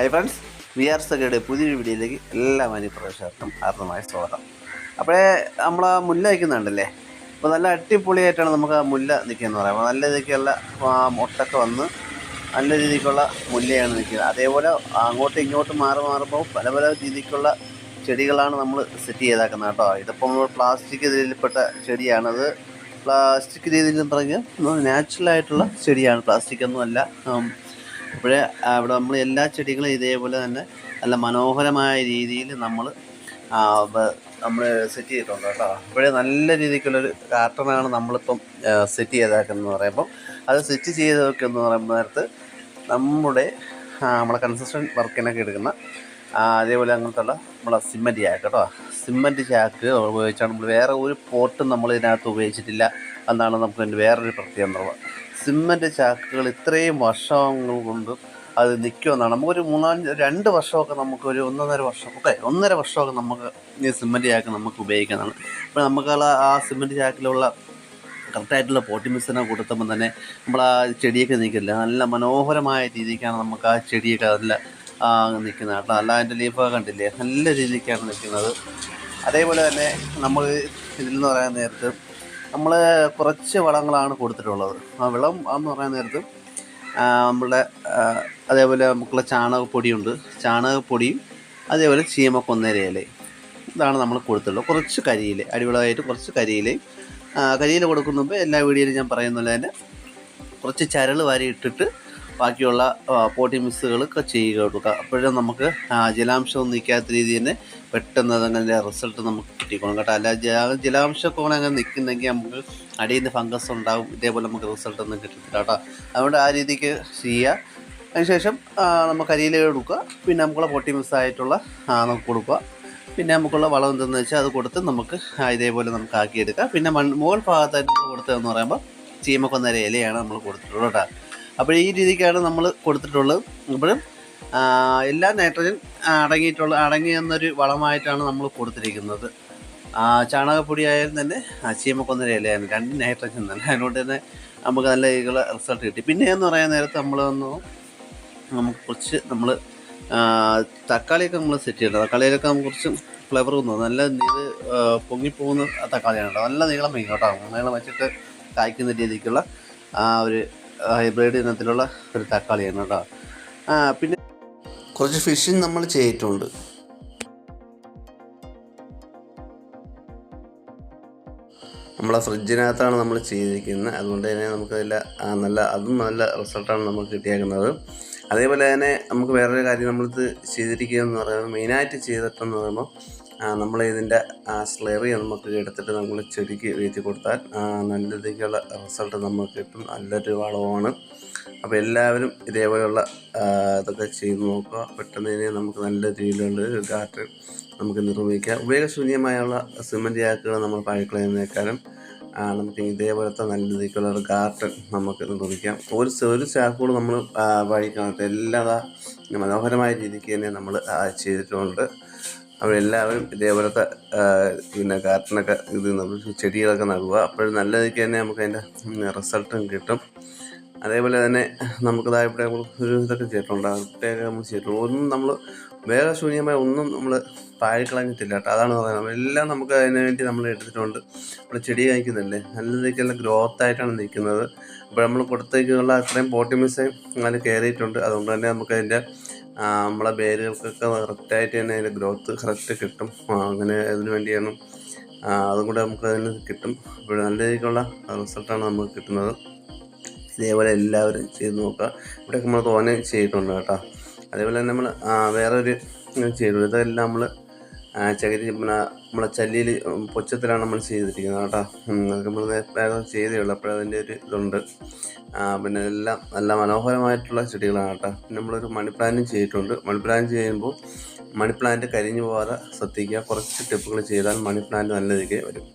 High friends V R സഖയുടെ പുതിയൊരു വീഡിയോയിലേക്ക് എല്ലാ മാന്യപ്രേക്ഷകർക്കും ആർദ്രമായ സ്വാഗതം. അപ്പോഴേ നമ്മൾ ആ മുല്ല വയ്ക്കുന്നുണ്ടല്ലേ അപ്പോൾ നല്ല അടിപൊളിയായിട്ടാണ് നമുക്ക് ആ മുല്ല നിൽക്കുകയെന്ന് പറയുമ്പോൾ നല്ല രീതിക്കുള്ള മൊട്ടൊക്കെ വന്ന് നല്ല രീതിക്കുള്ള മുല്ലയാണ് നിൽക്കുന്നത്. അതേപോലെ അങ്ങോട്ടും ഇങ്ങോട്ടും മാറി മാറുമ്പോൾ പല പല രീതിക്കുള്ള ചെടികളാണ് നമ്മൾ സെറ്റ് ചെയ്തേക്കുന്നത് കേട്ടോ. ഇതിപ്പോൾ നമ്മൾ പ്ലാസ്റ്റിക് ഇതിൽപ്പെട്ട ചെടിയാണത്. പ്ലാസ്റ്റിക് രീതിയിൽ പറഞ്ഞാൽ നാച്ചുറലായിട്ടുള്ള ചെടിയാണ്. പ്ലാസ്റ്റിക് ഒന്നും അല്ല ഉം, അപ്പോഴേ അവിടെ നമ്മൾ എല്ലാ ചെടികളും ഇതേപോലെ തന്നെ നല്ല മനോഹരമായ രീതിയിൽ നമ്മൾ നമ്മൾ സെറ്റ് ചെയ്തിട്ടുണ്ട് കേട്ടോ. അപ്പോഴേ നല്ല രീതിക്കുള്ളൊരു കാർട്ടണാണ് നമ്മളിപ്പം സെറ്റ് ചെയ്തേക്കുന്നതെന്ന് പറയുമ്പം. അത് സെറ്റ് ചെയ്തൊക്കെ എന്ന് പറയുമ്പോൾ നേരത്ത് നമ്മുടെ നമ്മളെ കൺസിസ്റ്റന്റ് വർക്കിനൊക്കെ എടുക്കുന്ന അതേപോലെ അങ്ങനത്തുള്ള നമ്മളെ സിമ്മന്റ് ചാക്ക് കേട്ടോ. സിമ്മന്റ് ചാക്ക് ഉപയോഗിച്ചാണ് നമ്മൾ വേറെ ഒരു പോട്ടും നമ്മൾ ഇതിനകത്ത് ഉപയോഗിച്ചിട്ടില്ല എന്നാണ് നമുക്ക് വേറൊരു പ്രത്യേകത സിമ്മന്റ് ചാക്കുകൾ ഇത്രയും വർഷങ്ങൾ കൊണ്ട് അത് നിൽക്കുമെന്നാണ് നമുക്കൊരു മൂന്നാൽ രണ്ട് വർഷമൊക്കെ നമുക്കൊരു ഒന്നൊന്നര വർഷം ഒക്കെ ഒന്നര വർഷമൊക്കെ നമുക്ക് ഈ സിമ്മന്റ് ചാക്ക് നമുക്ക് ഉപയോഗിക്കുന്നതാണ് അപ്പോൾ നമുക്കുള്ള ആ സിമ്മന്റ് ചാക്കിലുള്ള കറക്റ്റായിട്ടുള്ള പോട്ടി കൊടുത്തപ്പം തന്നെ നമ്മൾ ആ ചെടിയൊക്കെ നിൽക്കില്ല. നല്ല മനോഹരമായ രീതിക്കാണ് നമുക്ക് ആ ചെടിയൊക്കെ നല്ല നിൽക്കുന്നത് കേട്ടോ. അല്ല അതിന്റെ ലീഫൊക്കെ കണ്ടില്ലേ? നല്ല രീതിക്കാണ് നിൽക്കുന്നത്. അതേപോലെ തന്നെ നമ്മൾ ഇതിൽ നിന്ന് പറയാൻ നേരത്ത് നമ്മൾ കുറച്ച് വളങ്ങളാണ് കൊടുത്തിട്ടുള്ളത്. ആ വളം എന്ന് പറയുന്ന നേരത്ത് നമ്മുടെ അതേപോലെ നമുക്കുള്ള ചാണകപ്പൊടിയുണ്ട്. ചാണകപ്പൊടിയും അതേപോലെ ചീമക്കൊന്നരയില ഇതാണ് നമ്മൾ കൊടുത്തിട്ടുള്ളത്. കുറച്ച് കരിയില അടിവളമായിട്ട് കുറച്ച് കരിയിലയും കരിയില കൊടുക്കുന്നുമ്പോൾ എല്ലാ വീഡിയോയിലും ഞാൻ പറയുന്നത് തന്നെ കുറച്ച് ചരൾ വാരി ഇട്ടിട്ട് ബാക്കിയുള്ള പോട്ടി മിക്സുകളൊക്കെ ചെയ്യുക കൊടുക്കുക. അപ്പോഴും നമുക്ക് ജലാംശം നിൽക്കാത്ത രീതിയിൽ തന്നെ പെട്ടെന്ന് അതങ്ങനെ റിസൾട്ട് നമുക്ക് കിട്ടിക്കോളും കേട്ടോ. അല്ല ജലാ ജലാംശമൊക്കെ അങ്ങനെ നിൽക്കുന്നെങ്കിൽ നമുക്ക് അടിയിൽ നിന്ന് ഫംഗസ് ഉണ്ടാകും ഇതേപോലെ നമുക്ക് റിസൾട്ട് ഒന്നും കിട്ടത്തില്ല കേട്ടോ. അതുകൊണ്ട് ആ രീതിക്ക് ചെയ്യുക. അതിനുശേഷം നമുക്ക് അരിയിൽ കൊടുക്കുക. പിന്നെ നമുക്കുള്ള പൊട്ടി മിസ്സായിട്ടുള്ള നമുക്ക് കൊടുക്കുക. പിന്നെ നമുക്കുള്ള വളം എന്തെന്ന് വെച്ചാൽ അത് കൊടുത്ത് നമുക്ക് ഇതേപോലെ നമുക്ക് ആക്കിയെടുക്കാം. പിന്നെ മൺ മുകൾ ഭാഗത്തായിട്ട് കൊടുത്തതെന്ന് പറയുമ്പോൾ ചീമക്കൊന്നര ഇലയാണ് നമ്മൾ കൊടുത്തിട്ടുള്ളത് കേട്ടോ. അപ്പോൾ ഈ രീതിക്കാണ് നമ്മൾ കൊടുത്തിട്ടുള്ളത്. അപ്പോൾ എല്ലാ നൈട്രജൻ അടങ്ങിയിട്ടുള്ള അടങ്ങിയെന്നൊരു വളമായിട്ടാണ് നമ്മൾ കൊടുത്തിരിക്കുന്നത്. ചാണകപ്പൊടി ആയാലും തന്നെ ചീമക്കൊന്നര രണ്ട് നൈട്രജൻ തന്നെ. അതുകൊണ്ട് തന്നെ നമുക്ക് നല്ല രീതിയിലുള്ള റിസൾട്ട് കിട്ടി. പിന്നെ എന്ന് പറയാൻ നേരത്ത് നമ്മൾ വന്നു. നമുക്ക് കുറച്ച് നമ്മൾ തക്കാളിയൊക്കെ നമ്മൾ സെറ്റ് ചെയ്യണം. തക്കാളിയിലൊക്കെ നമുക്ക് കുറച്ച് ഫ്ലേവർ തോന്നുന്നു നല്ല നീര് പൊങ്ങിപ്പോകുന്ന തക്കാളിയാണ് കേട്ടോ. നല്ല നീളം വയ്ക്കും കേട്ടോ. നീളം വെച്ചിട്ട് കായ്ക്കുന്ന രീതിക്കുള്ള ആ ഒരു ഹൈബ്രിഡ് ഇനത്തിലുള്ള ഒരു തക്കാളിയാണ് കേട്ടോ. പിന്നെ കുറച്ച് ഫിഷിങ് നമ്മൾ ചെയ്തിട്ടുണ്ട്. നമ്മളെ ഫ്രിഡ്ജിനകത്താണ് നമ്മൾ ചെയ്തിരിക്കുന്നത്. അതുകൊണ്ട് തന്നെ നമുക്കതിൽ നല്ല അതും നല്ല റിസൾട്ടാണ് നമുക്ക് കിട്ടിയേക്കുന്നത്. അതേപോലെ തന്നെ നമുക്ക് വേറൊരു കാര്യം നമ്മളിത് ചെയ്തിരിക്കുക എന്ന് പറയുന്നത് മെയിനായിട്ട് ചെയ്തിട്ടെന്ന് പറയുമ്പോൾ നമ്മൾ ഇതിന്റെ സ്ലറി നമുക്ക് എടുത്തിട്ട് നമ്മൾ ചെടിക്ക് വീഴ്ത്തി കൊടുത്താൽ നല്ല രീതിക്കുള്ള റിസൾട്ട് നമുക്ക് കിട്ടും. നല്ലൊരു വളമാണ് അപ്പോൾ എല്ലാവരും ഇതേപോലെയുള്ള ഇതൊക്കെ ചെയ്ത് നോക്കുക. പെട്ടെന്ന് തന്നെ നമുക്ക് നല്ല രീതിയിലുള്ള ഗാർഡൻ നമുക്ക് നിർമ്മിക്കാം. ഉപയോഗശൂന്യമായുള്ള സിമന്റ് ചാക്കുകൾ നമ്മൾ പഴക്കളയുന്നേക്കാളും നമുക്ക് ഇതേപോലത്തെ നല്ല രീതിക്കുള്ള ഒരു ഗാർഡൻ നമുക്ക് നിർമ്മിക്കാം. ഒരു ഒരു ചാക്കുകൾ നമ്മൾ വഴിക്കാണത്തെ എല്ലാ മനോഹരമായ രീതിക്ക് തന്നെ നമ്മൾ ചെയ്തിട്ടുണ്ട്. അപ്പോൾ എല്ലാവരും ഇതേപോലത്തെ പിന്നെ ഗാർഡനൊക്കെ ഇത് നമ്മൾ ചെടികളൊക്കെ നടുക. അപ്പോഴും നല്ല രീതിക്ക് തന്നെ നമുക്ക് അതിന്റെ റിസൾട്ടും കിട്ടും. അതേപോലെ തന്നെ നമുക്ക് ഒരു ഇതൊക്കെ ചെയ്തിട്ടുണ്ട്. അതൊക്കെ നമ്മൾ ചെയ്തിട്ടുണ്ട്. ഒന്നും നമ്മൾ വേറെ ശൂന്യമായ ഒന്നും നമ്മൾ താഴെക്കളഞ്ഞിട്ടില്ല കേട്ടോ. അതാണ് പറയുന്നത് എല്ലാം നമുക്ക് അതിന് വേണ്ടി നമ്മൾ എടുത്തിട്ടുണ്ട്. നമ്മൾ ചെടി കഴിക്കുന്നില്ലേ നല്ല രീതിക്കുള്ള ഗ്രോത്ത് ആയിട്ടാണ് നിൽക്കുന്നത്. അപ്പോൾ നമ്മൾ കൊടുത്തേക്കുള്ള അത്രയും പോട്ടിമിസയും അതിൽ കയറിയിട്ടുണ്ട്. അതുകൊണ്ട് തന്നെ നമുക്ക് അതിന്റെ നമ്മളെ വേരുകൾക്കൊക്കെ കറക്റ്റായിട്ട് തന്നെ അതിന്റെ ഗ്രോത്ത് കറക്റ്റ് കിട്ടും അങ്ങനെ അതിന് വേണ്ടിയാണ് അതും കൂടെ നമുക്ക് അതിന് കിട്ടും. അപ്പോൾ നല്ല രീതിക്കുള്ള റിസൾട്ടാണ് നമുക്ക് കിട്ടുന്നത്. ഇതേപോലെ എല്ലാവരും ചെയ്ത് നോക്കുക. ഇവിടെ നമ്മൾ തോനെ ചെയ്തിട്ടുണ്ട് കേട്ടോ. അതേപോലെ തന്നെ നമ്മൾ വേറൊരു ചെയ്തു. ഇതെല്ലാം നമ്മൾ ചകിരി പിന്നെ നമ്മളെ ചല്ലിയിൽ പൊച്ചത്തിലാണ് നമ്മൾ ചെയ്തിരിക്കുന്നത് കേട്ടോ. നമ്മൾ വേഗം ചെയ്തേ ഉള്ളൂ. അപ്പോഴതിന്റെ ഒരു ഇതുണ്ട്. പിന്നെ എല്ലാം നല്ല മനോഹരമായിട്ടുള്ള ചെടികളാണ് കേട്ടോ. പിന്നെ നമ്മളൊരു മണി പ്ലാന്റും ചെയ്തിട്ടുണ്ട്. മണി പ്ലാന്റ് ചെയ്യുമ്പോൾ മണി പ്ലാന്റ് കരിഞ്ഞു പോകാതെ ശ്രദ്ധിക്കുക. കുറച്ച് ടിപ്പുകൾ ചെയ്താൽ മണി പ്ലാന്റ് നല്ല രീതിക്ക് വരും.